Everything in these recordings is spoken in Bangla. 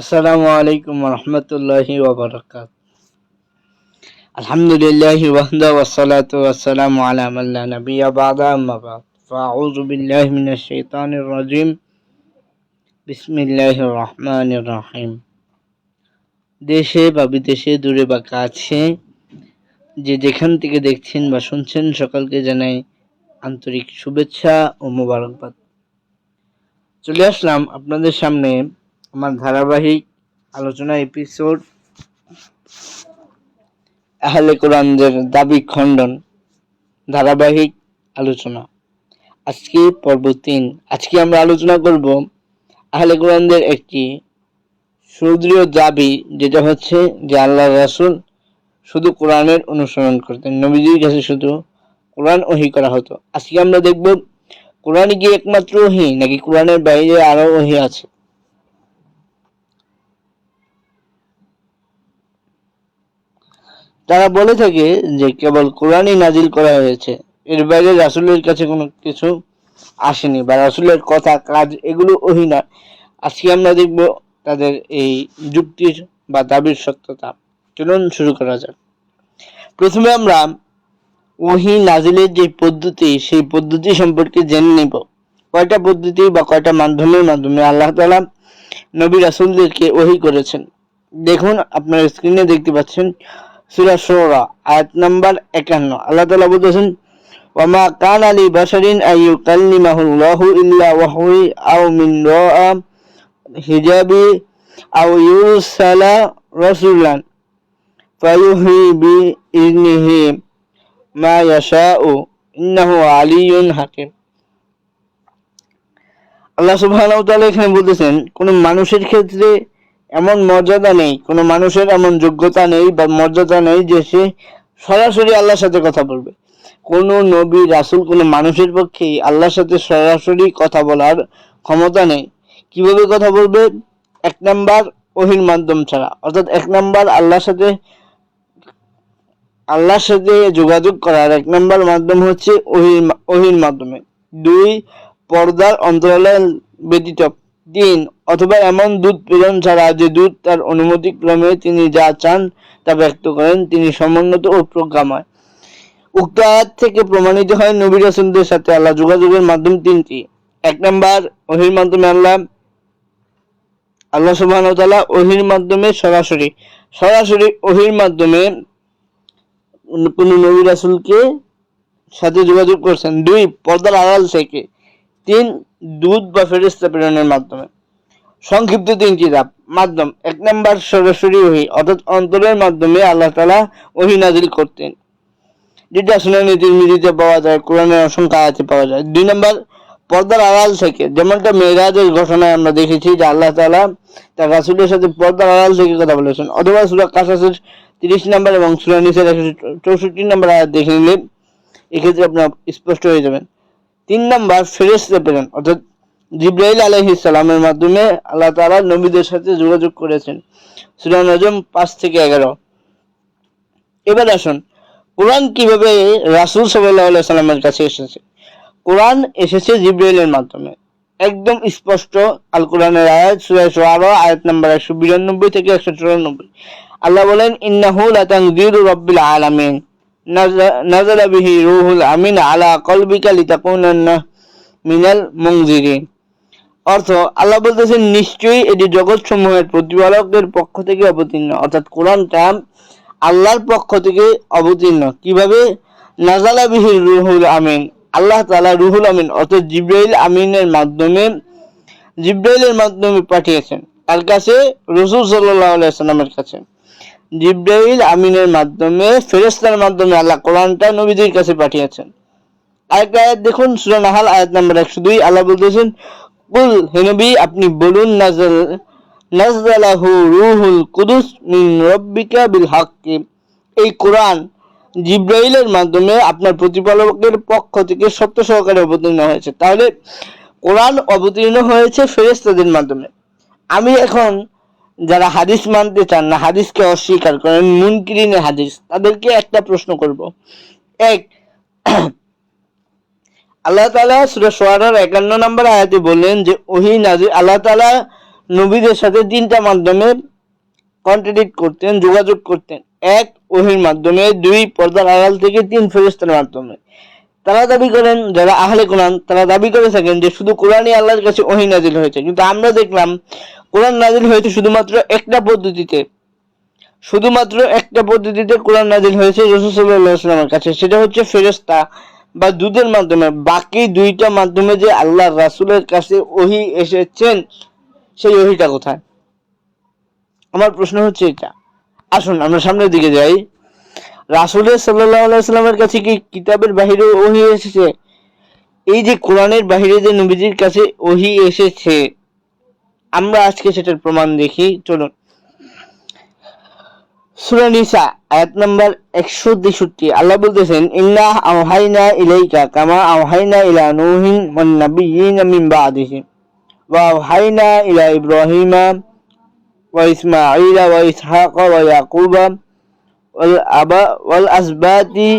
আসসালামু আলাইকুম রহমতুল্লাহি ওবরাকাত। আলহামদুলিল্লাহ ওয়াহদা ওয়াসসালাতু ওয়াসসালামু আলা মান লা নাবিয়্যা বা'দা, আম্মা বা'দ। ফাআউযু বিল্লাহি মিনাশ শাইতানির রাজিম। বিসমিল্লাহির রহমানির রহিম। দেশে বা বিদেশে, দূরে বা কাছে, যে যেখান থেকে দেখছেন বা শুনছেন, সকলকে জানাই আন্তরিক শুভেচ্ছা ও মোবারকবাদ। চলে আসলাম আপনাদের সামনে আমার ধারাবাহিক আলোচনা এপিসোড আহলে কোরআনদের দাবি খণ্ডন, ধারাবাহিক আলোচনা। আজকে পর্ব তিন। আজকে আমরা আলোচনা করব আহলে কোরআনদের একটি সুদৃঢ় দাবি, যেটা হচ্ছে যে আল্লাহ রাসূল শুধু কোরআনের অনুসরণ করতেন, নবীজির কাছে শুধু কোরআন ওহি করা হতো। আজকে আমরা দেখব কোরআন কি একমাত্র ওহি, নাকি কোরআনের বাইরে আরও ওহি আছে? তারা বলে থাকে যে কেবল কোরআনই নাজিল করা হয়েছে। এর বাইরে রাসূলের কাছে কোনো কিছু আসেনি বা রাসূলের কথা, কাজ এগুলো ওহি না। আজকে আমরা দেখব তাদের এই যুক্তির বা দাবির সত্যতা। চলুন শুরু করা যাক। প্রথমে আমরা ওহি নাজিলের যে পদ্ধতি, সেই পদ্ধতি সম্পর্কে জেনে নেব। কয়টা পদ্ধতি বা কয়টা মাধ্যমের মাধ্যমে আল্লাহ তাআলা নবী রাসুলদেরকে ওহি করেছেন? দেখুন, আপনার স্ক্রিনে দেখতে পাচ্ছেন সূরা শুরা আয়াত নাম্বার 51 আল্লাহ তাআলা বলতেছেন, ওয়ামা কানা লি বাশারিন আন ইউকাল্লিমাহুল্লাহু ইল্লা ওয়াহয়ি আও মিন হিজাবি আও ইউরসালা রাসূলান ফায়ুহি বি ইজনিহি মা ইয়াশাউ ইন্নাহু আলিয়্যুন হাকিম। আল্লাহ সুবহানাহু ওয়া তাআলা এখানে বলতেছেন, কোন মানুষের ক্ষেত্রে এমন মর্যাদা নেই, কোনো মানুষের এমন যোগ্যতা নেই বা মর্যাদা নেই যে সে সরাসরি আল্লাহর সাথে কথা বলবে। কোন নবী, রাসুল, কোনো মানুষের পক্ষেই আল্লাহর সাথে সরাসরি কথা বলার ক্ষমতা নেই। কীভাবে কথা বলবে? এক নাম্বার ওহির মাধ্যম ছাড়া। অর্থাৎ এক নাম্বার আল্লাহর সাথে আল্লাহর সাথে যোগাযোগ করার এক নাম্বার মাধ্যম হচ্ছে ওহির ওহির মাধ্যমে। দুই, পর্দার অন্তরালে ব্যতীত তিন অথবা এমন দূত প্রেরণ ছাড়া যে দূত তার অনুমতি ক্রমে তিনি যা চান তা ব্যক্ত করেন, তিনি সমুন্নত ও প্রজ্ঞাময়। উক্ত আয়াত থেকে প্রমাণিত হয় নবী রাসূলদের সাথে আল্লাহ যোগাযোগের মাধ্যম তিনটি। এক নম্বর, ওহির মাধ্যমে আল্লাহ আল্লাহ সুবহানাহু ওয়া তাআলা ওহির মাধ্যমে সরাসরি সরাসরি ওহির মাধ্যমে কোন নবী রাসূলকে সাথে যোগাযোগ করছেন। দুই, পর্দার আড়াল থেকে। তিন দুধ বা ফেরেস্তা প্রেরণের মাধ্যমে। সংক্ষিপ্ত তিনটি ধাপ। মাধ্যম, এক নম্বর সরাসরি ওহি, অর্থাৎ অন্তরের মাধ্যমে আল্লাহ তালা ওহি নাজিল করতেন। যেটা শুনানি তিরমিজিতে পাওয়া যায়, কোরআনের অসংখ্য আয়াতে পাওয়া যায়। দুই নম্বর, পর্দার আড়াল থেকে যেমনটা মেয়েরাজের ঘটনায় আমরা দেখেছি যে আল্লাহ তালা তার রাসুলের সাথে পর্দার আড়াল থেকে কথা বলেছেন। অথবা সুরা কাসাসের তিরিশ নম্বর এবং সুরা নিসের একশো চৌষট্টি নম্বর আয়াত দেখে নিলে এক্ষেত্রে আপনার স্পষ্ট হয়ে যাবেন তিন নম্বর ফেরেস্তা প্রেরণ অর্থাৎ জিব্রাইল আলহি সালামের মাধ্যমে আল্লাহ তালা নবীদের সাথে যোগাযোগ করেছেন। সুরা নজম পাঁচ থেকে এগারো। এবার আসুন, কোরআন কীভাবে রাসুল সাল্লাহ সাল্লামের কাছে এসেছে? কোরআন এসেছে জিব্রাইলের মাধ্যমে। একদম স্পষ্ট আল কোরআনের আয়াত সুরায় সোয়ারো আয়াত নাম্বার একশো বিরানব্বই থেকে একশো চুরানব্বই। আল্লাহ বলেন, ইন্নাহু লাতাংজিরু রব্বিল আলামিন। নাজালা বিহি রুহুল আমিন আলা কলবিকা লিতাকুনান্না মিনাল মুনজিরিন। অর্থ, আল্লাহ বলতেছেন, নিশ্চয়ই এটি জগৎ সমূহের প্রতিপালকের পক্ষ থেকে অবতীর্ণ। অর্থাৎ কোরআনটা আল্লাহর পক্ষ থেকে অবতীর্ণ। কীভাবে? নাজালা বিহি রুহুল আমিন। আল্লাহ তালা রুহুল আমিন, অর্থাৎ জিব্রাইল আমিনের মাধ্যমে, জিব্রাইলের মাধ্যমে পাঠিয়েছেন। তার কাছে রসুল সাল্লাহ সাল্লামের কাছে। জিব্রাইল আমিনের মাধ্যমে ফেরেস্তার মাধ্যমে আল্লাহ কোরআনটা নবীদের কাছে পাঠিয়েছেন। আরেকটা আয়াত দেখুন, সূরা নাহাল, আয়াত নাম্বার একশো দুই, আল্লাহ বলতেছেন, কুল, হে নবী, আপনি বলুন নাজাল নাজালাহু রুহুল কুদুস মিন রব্বিকা বিল হাক্কি। এই কোরআন জিব্রাইলের মাধ্যমে আপনার প্রতিপালকের পক্ষ থেকে সত্য সহকারে অবতীর্ণ হয়েছে। তাহলে কোরআন অবতীর্ণ হয়েছে ফেরেস্তাদের মাধ্যমে। আমি এখন যারা হাদিস মানতে চান না, হাদিসকে অস্বীকার করেন, মুনকিরিনে হাদিস, তাদেরকে একটা প্রশ্ন করব। এক, আল্লাহ তালা সুরা সোয়ারার একান্ন নম্বর আয়াতে বললেন যে, ওহি নাজির আল্লাহ তালা নবীদের সাথে তিনটা মাধ্যমে কন্ট্রাডিক্ট করতেন, যোগাযোগ করতেন। এক, ওহির মাধ্যমে, দুই, পর্দার আড়াল থেকে, তিন ফেরেস্তার মাধ্যমে। তারা দাবি করেন, যারা আহলে কোরআন, তারা দাবি করে থাকেন যে, শুধু কোরআনই আল্লাহর কাছে ওহি নাজিল হয়েছে। কিন্তু আমরা দেখলাম কোরআন নাজিল হয়েছে শুধুমাত্র একটা পদ্ধতিতে। শুধুমাত্র একটা পদ্ধতিতে কোরআন নাজিল হয়েছে রসুলের কাছে। সেটা হচ্ছে ফেরেস্তা বা দুধের মাধ্যমে। বাকি দুইটা মাধ্যমে যে আল্লাহ রাসুলের কাছে ওহি এসেছেন, সেই ওহিটা কোথায়? আমার প্রশ্ন হচ্ছে এটা। আসুন, আমরা সামনের দিকে যাই। রাসুলের সাল্লাহ সাল্লামের কাছে কি কিতাবের বাহিরে ওহি এসেছে? এই যে কোরআনের বাহিরে যে নবীজির কাছে ওহি এসেছে আমরা আজকে সেটার প্রমাণ দেখি, চলুন। সূরা নিসা, আয়াত নাম্বার একশো তেষট্টি। আল্লাহ বলতেছেন, ইন্না আওহাইনা ইলাইকা কামা আওহাইনা ইলা নূহিন ওয়ান নাবিয়্যিনা মিন বাদিহি। ওয়া আওহাইনা ইলা ইব্রাহিমা ওয়া ইসমাঈলা ওয়া ইসহাqa ওয়া ইয়াকুবা ওয়াল আবা, ওয়াল আসবাতি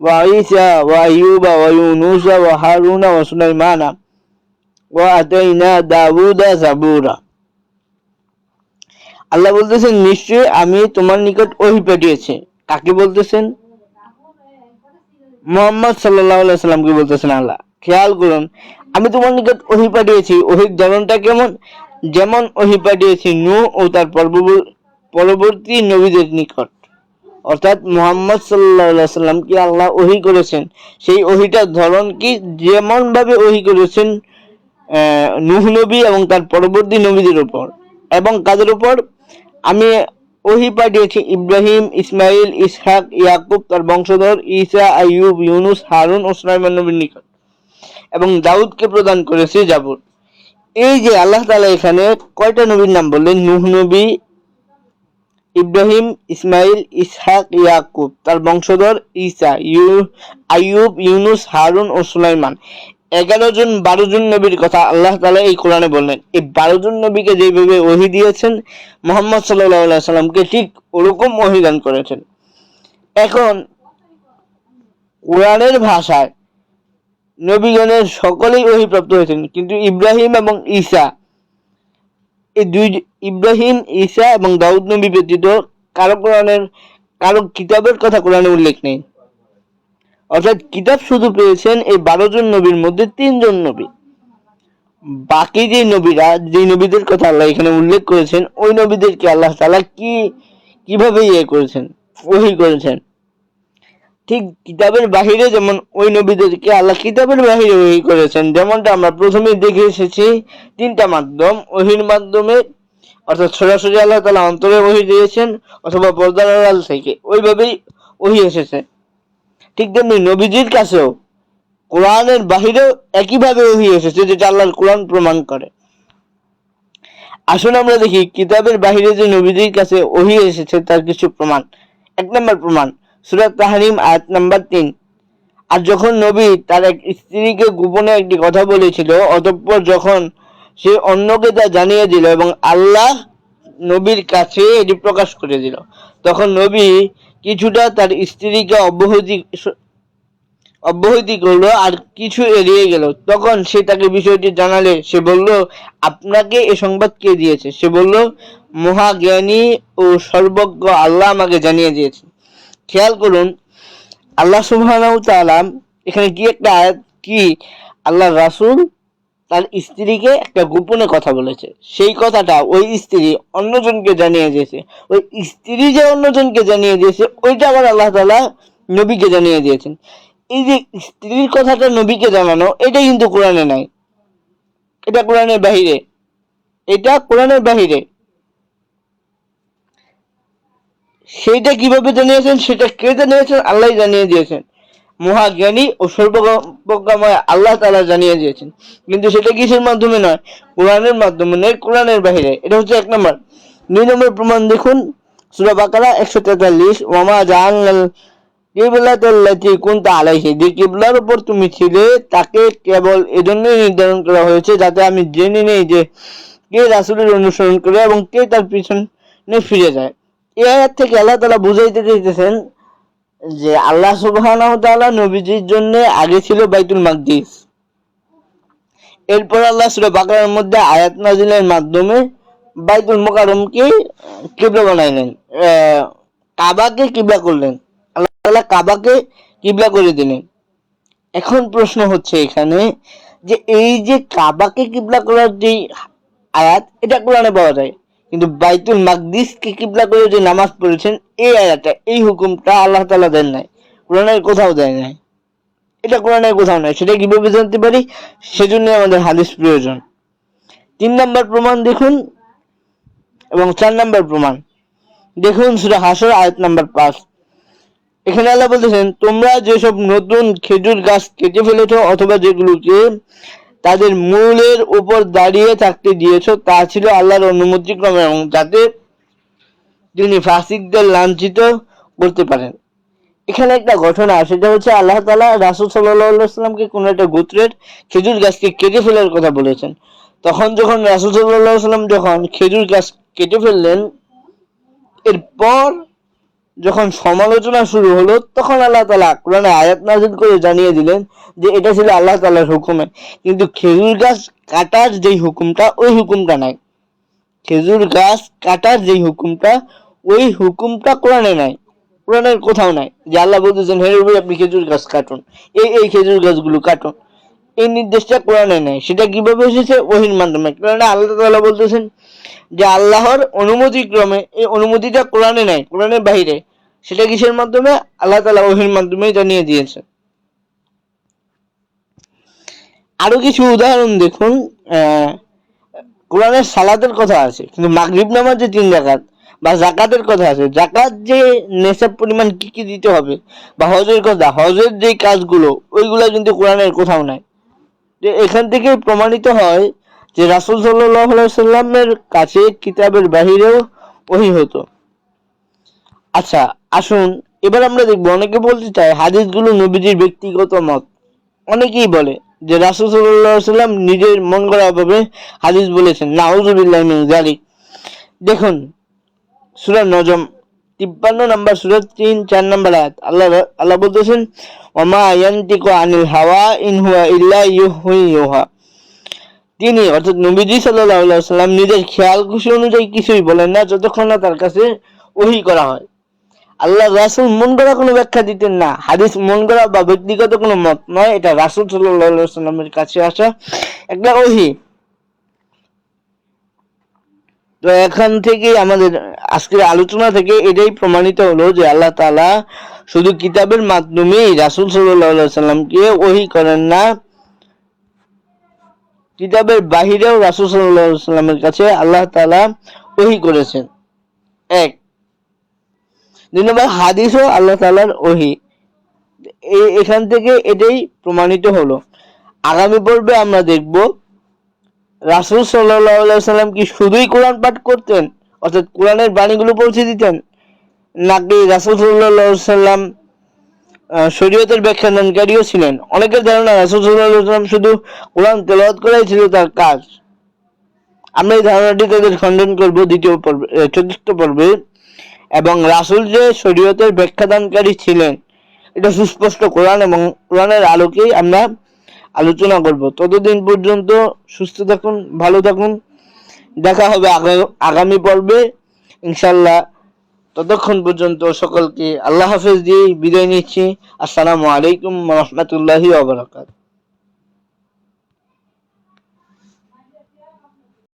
ওয়া ঈসা ওয়া আইয়ুবা ওয়া ইউনুসা ওয়া হারুনা ওয়া সুলাইমানা। ওয়া আতাইনা দাউদা জাবুরা আল্লাহ বলতেছেন, নিশ্চয়ই আমি তোমার নিকট ওহি পাঠিয়েছি। কাকে বলতেছেন? মোহাম্মদ সাল্লাহ সাল্লামকে বলতেছেন আল্লাহ। খেয়াল করুন, আমি তোমার নিকট ওহি পাঠিয়েছি। ওহির ধরনটা কেমন? যেমন ওহি পাঠিয়েছি নু ও তার পরবর্তী- নবীদের নিকট। অর্থাৎ মোহাম্মদ সাল্লাহ সাল্লামকে আল্লাহ ওহি করেছেন। সেই ওহিটার ধরন কি? যেমন ভাবে ওহি করেছেন নূহ নবী এবং তার পরবর্তী নবীদের উপর। এবং কাদের উপর? আমি ওহি পাঠিয়েছি ইব্রাহিম, ইসমাইল, ইসহাক, ইয়াকুব, তার বংশধর ঈসা, আইয়ুব, ইউনুস, হারুন ও সুলাইমান নবীর নিকট। এবং দাউদকে প্রদান করেছি জাবুর এই যে আল্লাহ তালা এখানে কয়টা নবীর নাম বললেন? নূহ নবী, ইব্রাহিম, ইসমাইল, ইসহাক, ইয়াকুব, তার বংশধর ঈসা, ইউ, আইয়ুব, ইউনুস, হারুন ও সুলাইমান। এগারো জন, বারো জন নবীর কথা আল্লাহ তালা এই কোরআনে বললেন। এই বারো জন নবীকে যেভাবে ওহি দিয়েছেন, মোহাম্মদ সাল্লাহ সাল্লামকে ঠিক ওরকম ওহি দান করেছেন। এখন কোরআনের ভাষায় নবীগণের সকলেই অহিপ্রাপ্ত হয়েছেন, কিন্তু ইব্রাহিম এবং ঈসা, এই দুই ইব্রাহিম, ঈসা এবং দাউদ নবী ব্যতীত কারও কোরআনের, কারও কিতাবের কথা কোরআনে উল্লেখ নেই। অর্থাৎ কিতাব শুধু পেয়েছেন এই বারো জন নবীর মধ্যে তিনজন নবী। বাকি যে নবীরা যে নবীদের কথা আল্লাহ এখানে উল্লেখ করেছেন, ওই নবীদেরকে আল্লাহ তালা কি, কীভাবে ইয়ে করেছেন, ওহি করেছেন? ঠিক কিতাবের বাহিরে যেমন ওই নবীদেরকে আল্লাহ কিতাবের বাহিরে ওহি করেছেন, যেমনটা আমরা প্রথমেই দেখে এসেছি, তিনটা মাধ্যম, ওহির মাধ্যমে অর্থাৎ সরাসরি আল্লাহ তালা অন্তরে ওহি দিয়েছেন অথবা আড়াল থেকে। ওইভাবেই ওহি এসেছে। ঠিক তেমনি নবীজির কাছেও কোরআনের বাহিরেও একইভাবে ওহি এসেছে যেটা আল্লাহর কোরআন প্রমাণ করে। আসুন আমরা দেখি, কিতাবের বাহিরে যে নবীজির কাছে ওহি এসেছে তার কিছু প্রমাণ। এক নম্বর প্রমাণ সুরাত তাহারিম, আয়াত নাম্বার তিন। আর যখন নবী তার এক স্ত্রীকে গোপনে একটি কথা বলেছিল, অতঃপর যখন সে অন্যকে তা জানিয়ে দিল এবং আল্লাহ নবীর কাছে এটি প্রকাশ করে দিল, তখন নবী কিছুটা তার স্ত্রীকে অব্যাহতি অব্যাহতি করল আর কিছু এড়িয়ে গেল। তখন সে তাকে বিষয়টি জানালে, সে বলল, আপনাকে এ সংবাদ কে দিয়েছে? সে বলল, মহাজ্ঞানী ও সর্বজ্ঞ আল্লাহ আমাকে জানিয়ে দিয়েছে খেয়াল করুন, আল্লাহ তাআলা এখানে কি একটা আয়াত? কি? আল্লাহ রাসূল তার স্ত্রীকে একটা গোপনে কথা বলেছে। সেই কথাটা ওই স্ত্রী অন্যজনকে জানিয়ে দিয়েছে। ওই স্ত্রী যে অন্যজনকে জানিয়ে দিয়েছে, ওইটা আবার আল্লাহ তাআলা নবীকে জানিয়ে দিয়েছেন। এই যে স্ত্রীর কথাটা নবীকে জানানো এটা কিন্তু কোরআনে নাই। এটা কোরআনের বাহিরে। এটা কোরআনের বাহিরে। সেইটা কীভাবে জানিয়েছেন, সেটা কে জানিয়েছেন আল্লাহ জানিয়ে দিয়েছেন। মহাজ্ঞানী ও সর্বজ্ঞময় আল্লাহ তাআলা জানিয়ে দিয়েছেন। কিন্তু সেটা কিসের মাধ্যমে নয়? কোরআনের মাধ্যমে নয়, কোরআনের বাহিরে। এটা হচ্ছে এক নম্বর। দুই নম্বর প্রমাণ দেখুন। সূরা বাকারা একশো তেতাল্লিশ, ওয়ামা জাহান্নাল কিবলাতাল্লাতি কুনতা আলাইহি যে কিবলার উপর তুমি ছিলে, তাকে কেবল এজন্যই নির্ধারণ করা হয়েছে যাতে আমি জেনে নেই যে কে রাসূলের অনুসরণ করে এবং কে তার পিছনে ফিরে যায়। এই আয়াত থেকে আল্লাহ তাআলা বুঝাইতে চাইতেছেন যে আল্লাহ সুবহানাহু তাআলা নবীজির জন্য আগে ছিল বাইতুল মাকদিস। এরপর আল্লাহ সূরা বাকারার মধ্যে আয়াত নাজিলের মাধ্যমে বাইতুল মোকারমকে কিবলা বানাইলেন কাবাকে কিবলা করলেন। আল্লাহ তাআলা কাবাকে কিবলা করে দিলেন। এখন প্রশ্ন হচ্ছে এখানে যে এই যে কাবাকে কিবলা করার যে আয়াত, এটা কোরআনে পাওয়া যায়। কিন্তু বাইতুল মাকদিসকে কিবলা করে যে নামাজ পড়েছেন, এই আয়াতটা, এই হুকুমটা আল্লাহ তাআলা দেন নাই। কোরআনের কোথাও দেয় নাই। এটা কোরআনের কোথাও নাই। সেটা কীভাবে জানতে পারি? সেজন্য আমাদের হাদিস প্রয়োজন। তিন নম্বর প্রমাণ দেখুন এবং চার নম্বর প্রমাণ। দেখুন সুরা হাসর, আয়াত নাম্বার পাঁচ। এখানে আল্লাহ বলতেছেন, তোমরা যেসব নতুন খেজুর গাছ কেটে ফেলেছো অথবা যেগুলোকে তাদের মূলের উপর দাঁড়িয়ে থাকতে দিয়েছ, তা ছিল আল্লাহর অনুমতি ক্রমে এবং যাতে তিনি ফাসিকদের লাঞ্ছিত করতে পারেন। এখানে একটা ঘটনা সেটা হচ্ছে আল্লাহ তালা রাসুল সাল্লাহামকে কোনো একটা গোত্রের খেজুর গাছকে কেটে ফেলার কথা বলেছেন। তখন যখন রাসুল সাল্লাহ সাল্লাম যখন খেজুর গাছ কেটে ফেললেন, এরপর যখন সমালোচনা শুরু হলো, তখন আল্লাহ তালা কোরআনে আয়াত নাজিল করে জানিয়ে দিলেন যে এটা ছিল আল্লাহ তালার হুকুমে। কিন্তু খেজুর গাছ কাটার যেই হুকুমটা, ওই হুকুমটা নাই। খেজুর গাছ কাটার যেই হুকুমটা, ওই হুকুমটা কোরআনে নাই। কোরআনের কোথাও নাই যে আল্লাহ বলতেছেন, হে রবি, আপনি খেজুর গাছ কাটুন। এই এই খেজুর গাছগুলো কাটুন। এই নির্দেশটা কোরআনে নেই। সেটা কীভাবে এসেছে? ওহির মাধ্যমে। কোরআনে আল্লাহ তালা বলতেছেন যে আল্লাহর অনুমতি ক্রমে, এই অনুমতিটা কোরআনে নাই, কোরআনের বাইরে সেটা কিসের মাধ্যমে? আল্লাহ তাআলা ওহির মাধ্যমে জানিয়ে দিয়েছে। আরও কিছু উদাহরণ দেখুন কোরআনের সালাতের কথা আছে, কিন্তু মাগরিব নামাজ যে তিন জাকাত বা জাকাতের কথা আছে জাকাত যে নেশাব পরিমাণ কি কি দিতে হবে বা হজের কথা, হজের যে কাজগুলো, ওইগুলো কিন্তু কোরআনের কোথাও নাই। যে এখান থেকে প্রমাণিত হয় যে রাসুল সাল্লাহ সাল্লামের কাছে কিতাবের বাহিরেও ওহি হতো। আচ্ছা আসুন, এবার আমরা দেখব, অনেকে বলতে চায় হাদিসগুলো নবীজির ব্যক্তিগত মত। অনেকেই বলে যে রাসুল সাল্লাহ সাল্লাম নিজের মন করা ভাবে হাদিস বলেছেন। নাউজুবিল্লাহ জালিক দেখুন, সূরা নজম, তিপ্পান্ন নম্বর সূরা, তিন, চার নম্বর আয়াত। আল্লাহ আল্লাহ বলতেছেন ওমা ইয়ান্তিকু আনিল হাওয়া ইন হুয়া ইল্লা ইউহি ইউহা তিনি অর্থাৎ নবীজি সাল্লাল্লাহু সাল্লাম নিজের খেয়াল খুশি অনুযায়ী কিছুই বলেন না, যতক্ষণ না তার কাছে ওহি করা হয়। আল্লাহ রাসুল মন করা কোনো ব্যাখ্যা দিতেন না। হাদিস মন করা বা ব্যক্তিগত কোনো মত নয়, এটা রাসুল সাল্লাহ সাল্লামের কাছে আসা একটা ওহি। তো এখান থেকে আমাদের আজকের আলোচনা থেকে এটাই প্রমাণিত হলো যে আল্লাহ তালা শুধু কিতাবের মাধ্যমেই রাসুল সাল্লাহ সাল্লামকে ওহি করেন না কিতাবের বাহিরেও রাসুল সাল্লামের কাছে আল্লাহ তালা ওহি করেছেন। এক। দুই নম্বর, হাদিসও আল্লাহ তালার ওহি। এখান থেকে এটাই প্রমাণিত হলো। আগামী পর্বে আমরা দেখব, রাসুল সাল্লাম কি শুধুই কোরআন পাঠ করতেন, অর্থাৎ কোরআনের বাণীগুলো পৌঁছে দিতেন, নাকি রাসুল সাল্লাহ সাল্লাম শরীয়তের ব্যাখ্যা দানকারীও ছিলেন। অনেকের ধারণা রাসুল সাল্লাম শুধু কোরআন তেলাওয়াত করাই ছিল তার কাজ। আমরা এই ধারণাটি তাদের খণ্ডন করব দ্বিতীয় পর্বে চতুর্থ পর্বে। এবং রাসুল যে শরীয়তের ব্যাখ্যাদানকারী ছিলেন, এটা সুস্পষ্ট কোরআন এবং কোরআনের আলোকেই আমরা আলোচনা করব। ততদিন পর্যন্ত সুস্থ থাকুন, ভালো থাকুন। দেখা হবে আগা- আগামী পর্বে। ইনশাল্লাহ ততক্ষণ পর্যন্ত সকলকে আল্লাহ হাফেজ দিয়ে বিদায় নিচ্ছি। আসসালামু আলাইকুম রহমতুল্লাহি